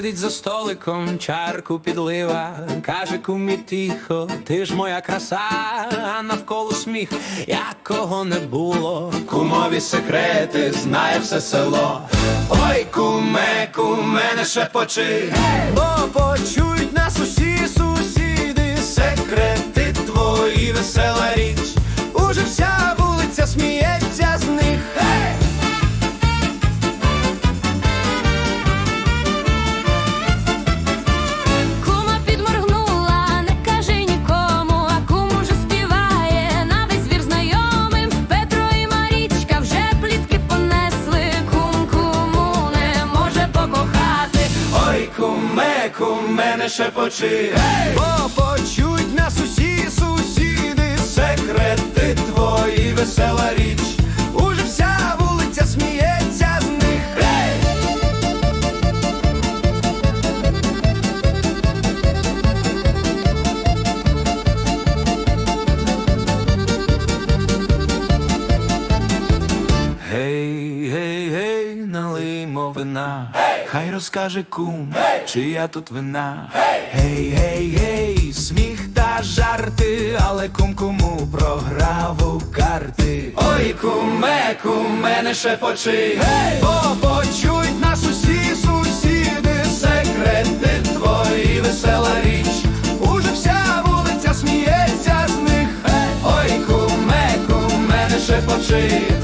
сидить за столиком, чарку підлива, каже кумі тихо, ти ж моя краса, а навколо сміх якого не було. Кумові секрети знає все село. Ой, куме, куме, не шепочи, бо почують нас усі сусіди, секрети твої весела річ. Уже вся вулиця сміється. шепочи, hey! бо почуть нас усі сусіди, секрети твої, весела річ. Уже вся вулиця сміється з них. Hey! Гей, гей, гей, налимо вина хай розкаже кум, hey! чия тут вина. Гей, гей, гей, сміх та жарти, але кум кому програв у карти. Ой, куме, куме, не шепочи, hey! бо почують нас усі сусіди, секрети твої весела річ. Уже вся вулиця сміється з них. Hey! Ой, куме, куме, не шепочи.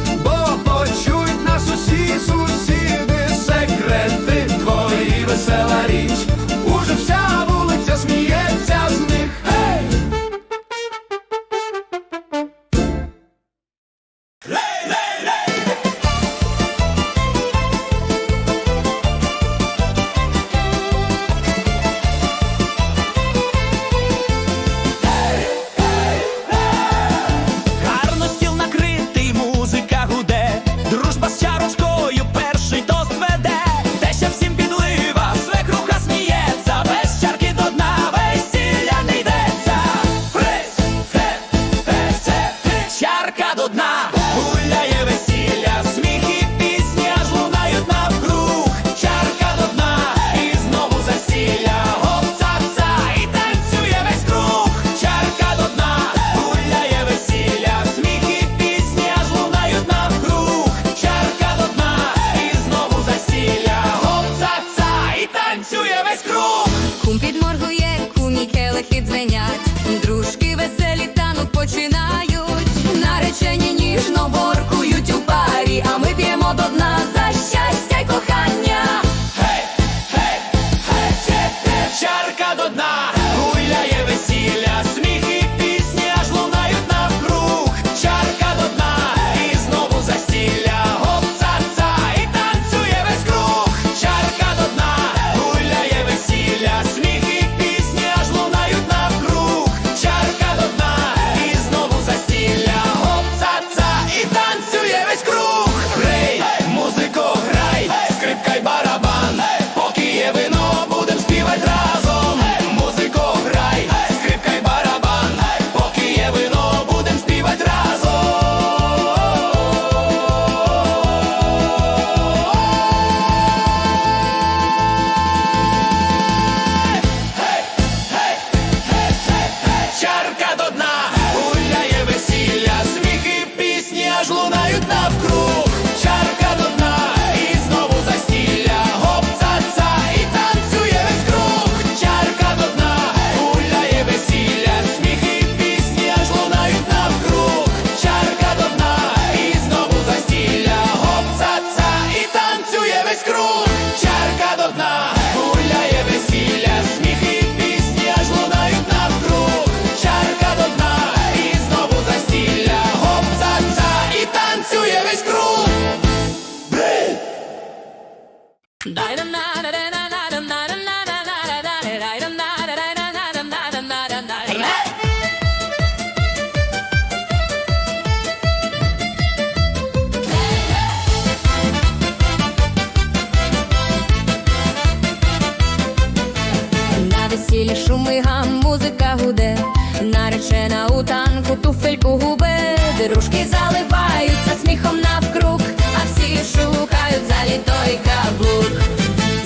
музика гуде, наречена у танку туфельку губе, Дружки заливаються сміхом навкруг, а всі шукають залітой каблук.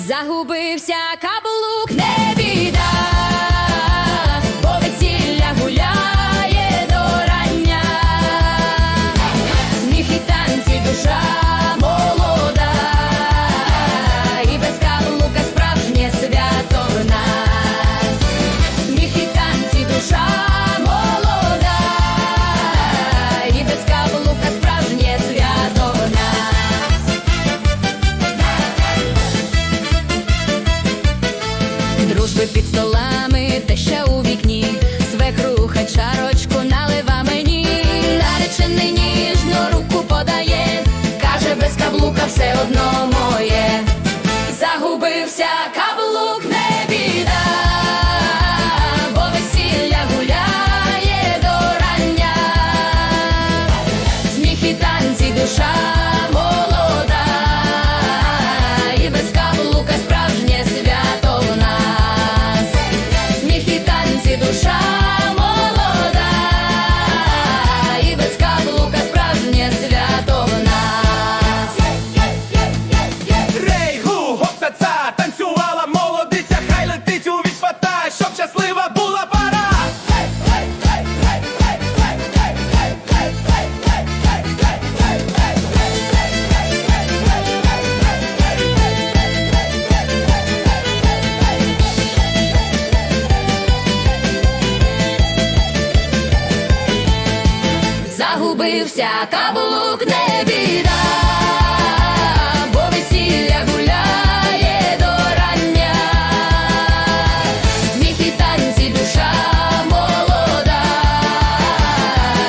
Загубився. Каблука Загубився каблук, не біда, бо весілля гуляє до рання, сміх душа молода,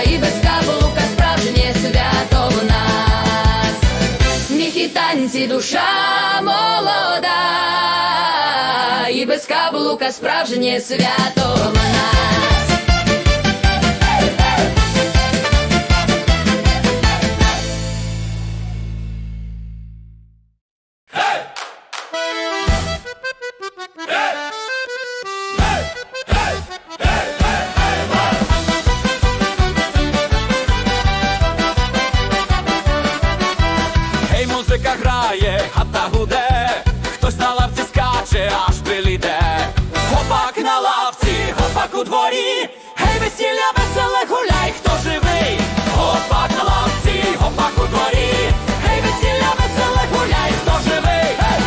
і без каблука справжнє свято в нас, сміх і душа молода, і без каблука справжнє свято. У дворі, гей, весілля веселе гуляй, хто живий. Хопак на лавці, хопак у дворі, гей, весілля веселе гуляй, хто живий. Гей!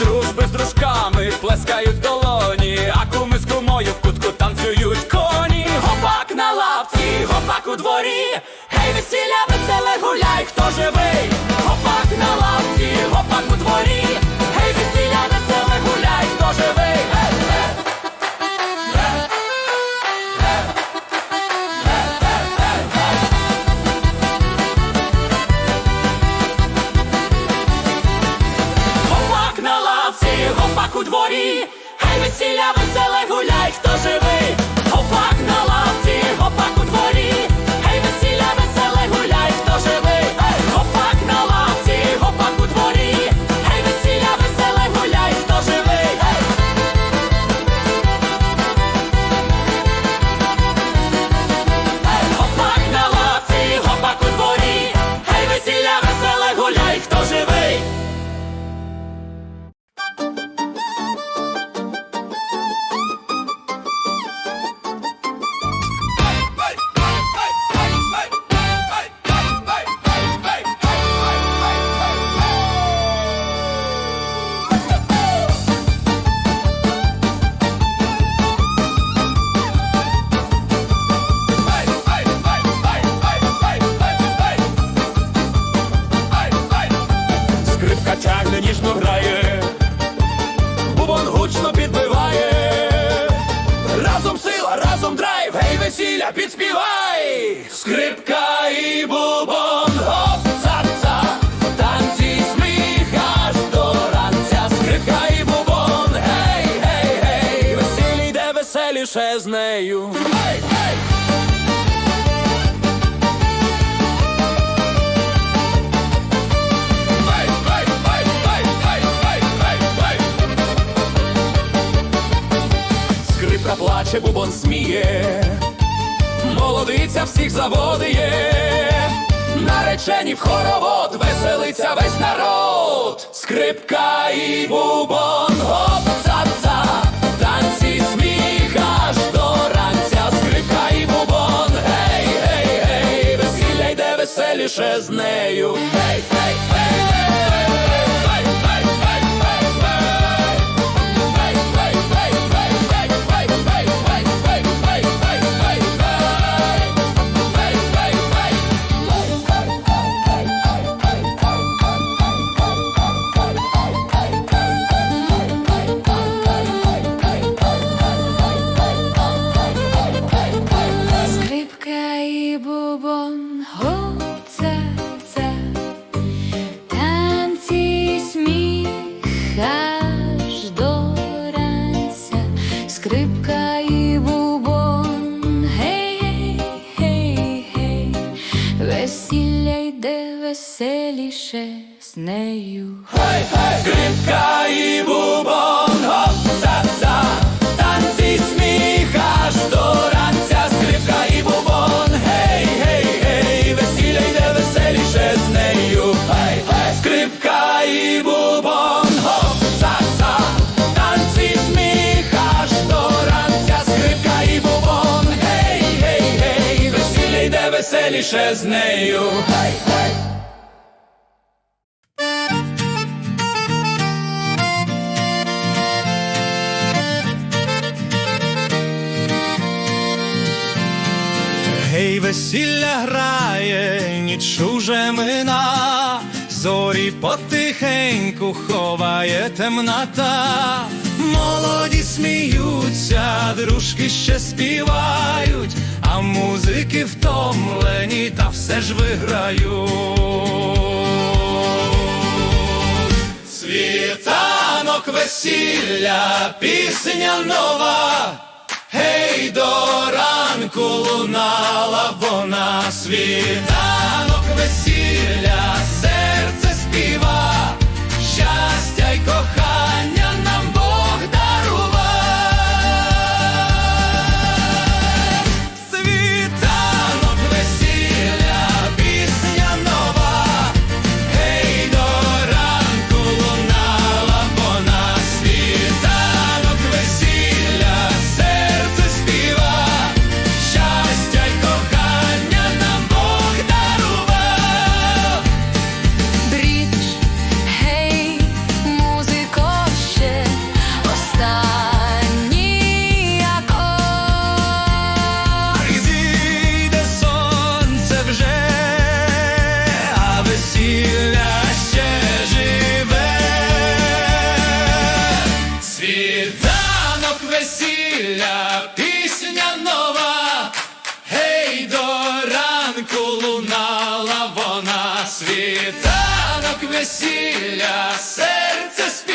Дружби з дружками плескають долоні, а куми з кумою в кутку танцюють коні. Гопак на лавці, гопак у дворі. Гей, весілля, веселе гуляй, хто живий. Гопак на лавці, гопак у дворі. Хай веселіше з нею. Скрипка плаче, бубон сміє, молодиця всіх заводиє, наречені в хоровод, веселиться весь народ, скрипка і бубон. лише з нею. Hey, hey, hey. йде веселіше з нею. Хай, хай, скрипка і бу. веселіше з нею. Гей, весілля грає, ніч уже мина, зорі потихеньку ховає темнота, молоді сміються, дружки ще співають а музики втомлені, та все ж виграю. Світанок весілля, пісня нова, гей, до ранку лунала вона, світанок весілля. ранку лунала вона світанок весілля, серце співає.